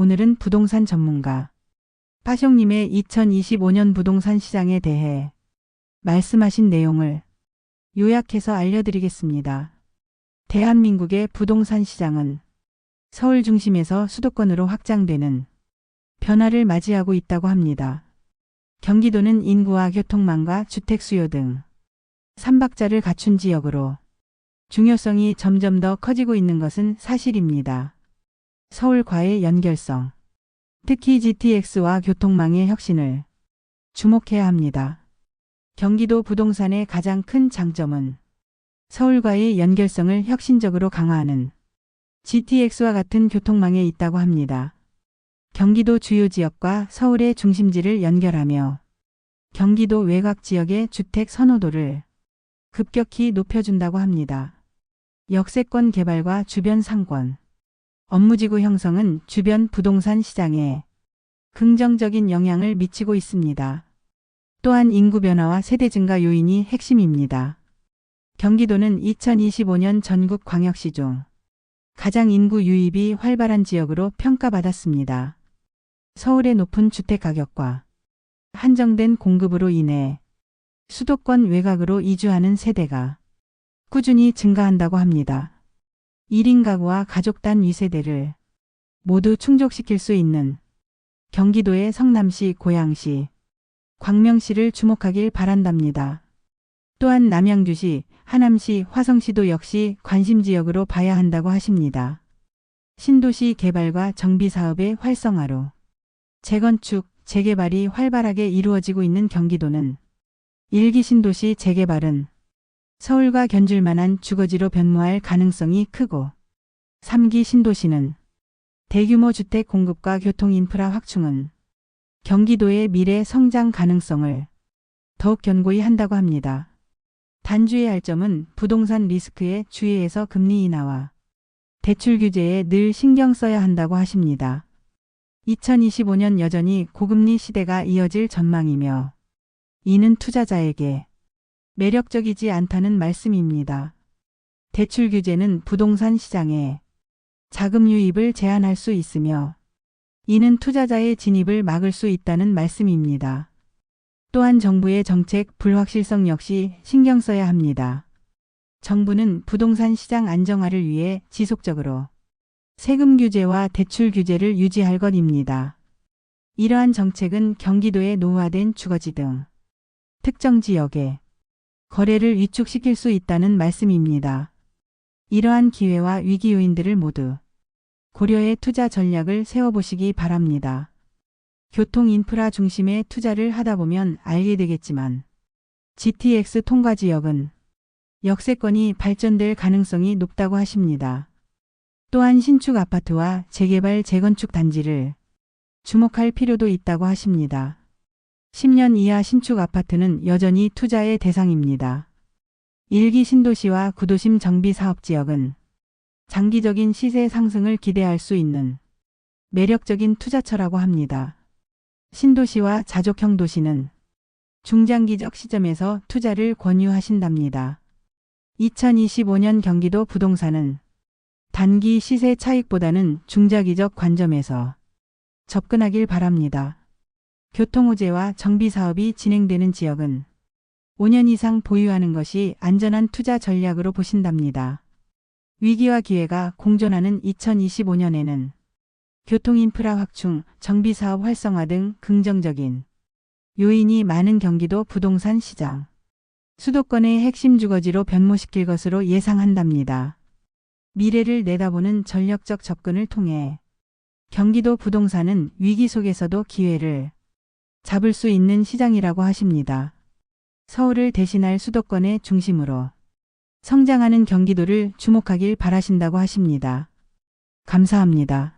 오늘은 부동산 전문가 파숑님의 2025년 부동산 시장에 대해 말씀하신 내용을 요약해서 알려드리겠습니다. 대한민국의 부동산 시장은 서울 중심에서 수도권으로 확장되는 변화를 맞이하고 있다고 합니다. 경기도는 인구와 교통망과 주택 수요 등 삼박자를 갖춘 지역으로 중요성이 점점 더 커지고 있는 것은 사실입니다. 서울과의 연결성, 특히 GTX와 교통망의 혁신을 주목해야 합니다. 경기도 부동산의 가장 큰 장점은 서울과의 연결성을 혁신적으로 강화하는 GTX와 같은 교통망에 있다고 합니다. 경기도 주요 지역과 서울의 중심지를 연결하며 경기도 외곽 지역의 주택 선호도를 급격히 높여준다고 합니다. 역세권 개발과 주변 상권, 업무지구 형성은 주변 부동산 시장에 긍정적인 영향을 미치고 있습니다. 또한 인구 변화와 세대 증가 요인이 핵심입니다. 경기도는 2025년 전국 광역시 중 가장 인구 유입이 활발한 지역으로 평가받았습니다. 서울의 높은 주택 가격과 한정된 공급으로 인해 수도권 외곽으로 이주하는 세대가 꾸준히 증가한다고 합니다. 1인 가구와 가족 단 위세대를 모두 충족시킬 수 있는 경기도의 성남시, 고양시, 광명시를 주목하길 바란답니다. 또한 남양주시, 하남시, 화성시도 역시 관심 지역으로 봐야 한다고 하십니다. 신도시 개발과 정비 사업의 활성화로 재건축, 재개발이 활발하게 이루어지고 있는 경기도는 일기 신도시 재개발은 서울과 견줄 만한 주거지로 변모할 가능성이 크고 3기 신도시는 대규모 주택 공급과 교통 인프라 확충은 경기도의 미래 성장 가능성을 더욱 견고히 한다고 합니다. 단주의 할 점은 부동산 리스크에 주의해서 금리 인하와 대출 규제에 늘 신경 써야 한다고 하십니다. 2025년 여전히 고금리 시대가 이어질 전망이며 이는 투자자에게 매력적이지 않다는 말씀입니다. 대출 규제는 부동산 시장에 자금 유입을 제한할 수 있으며 이는 투자자의 진입을 막을 수 있다는 말씀입니다. 또한 정부의 정책 불확실성 역시 신경 써야 합니다. 정부는 부동산 시장 안정화를 위해 지속적으로 세금 규제와 대출 규제를 유지할 것입니다. 이러한 정책은 경기도의 노후화된 주거지 등 특정 지역에 거래를 위축시킬 수 있다는 말씀입니다. 이러한 기회와 위기 요인들을 모두 고려해 투자 전략을 세워보시기 바랍니다. 교통 인프라 중심의 투자를 하다 보면 알게 되겠지만 GTX 통과 지역은 역세권이 발전될 가능성이 높다고 하십니다. 또한 신축 아파트와 재개발 재건축 단지를 주목할 필요도 있다고 하십니다. 10년 이하 신축 아파트는 여전히 투자의 대상입니다. 일기 신도시와 구도심 정비 사업 지역은 장기적인 시세 상승을 기대할 수 있는 매력적인 투자처라고 합니다. 신도시와 자족형 도시는 중장기적 시점에서 투자를 권유하신답니다. 2025년 경기도 부동산은 단기 시세 차익보다는 중장기적 관점에서 접근하길 바랍니다. 교통호재와 정비 사업이 진행되는 지역은 5년 이상 보유하는 것이 안전한 투자 전략으로 보신답니다. 위기와 기회가 공존하는 2025년에는 교통 인프라 확충, 정비 사업 활성화 등 긍정적인 요인이 많은 경기도 부동산 시장. 수도권의 핵심 주거지로 변모시킬 것으로 예상한답니다. 미래를 내다보는 전략적 접근을 통해 경기도 부동산은 위기 속에서도 기회를 잡을 수 있는 시장이라고 하십니다. 서울을 대신할 수도권의 중심으로 성장하는 경기도를 주목하길 바라신다고 하십니다. 감사합니다.